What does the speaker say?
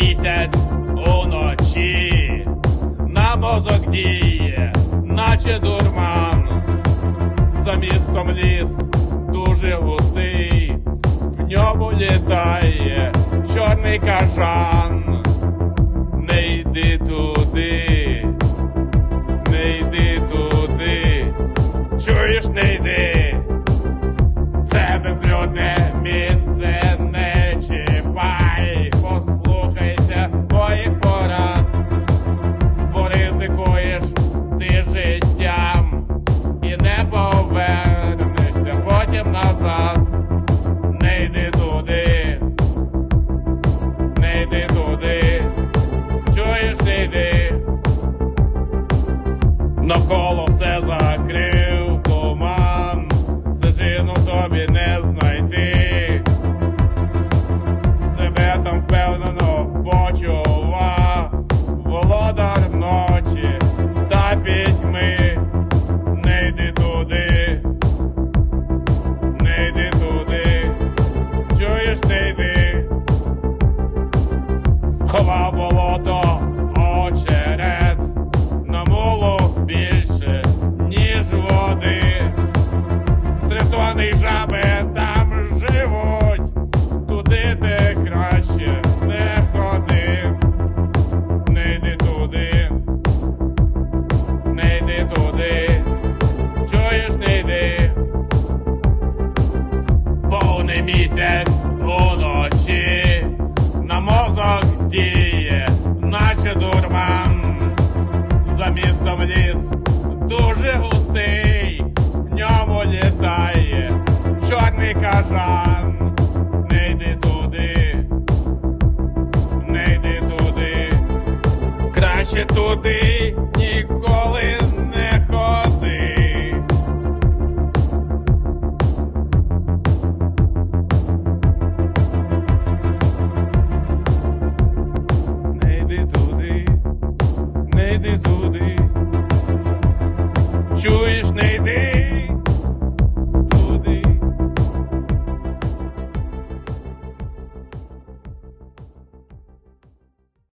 місяць уночі, на мозок діє, наче дурман, за містом ліс дуже густий, в ньому літає чорний кажан. тебе там живуть, туди ти краще не ходи, не йди туди, не йди туди, чуєш, не йди, повний місяць уночі, на мозок діє, наче дура. більше туди ніколи не ходи. Не йди туди, не йди туди, чуєш, не йди.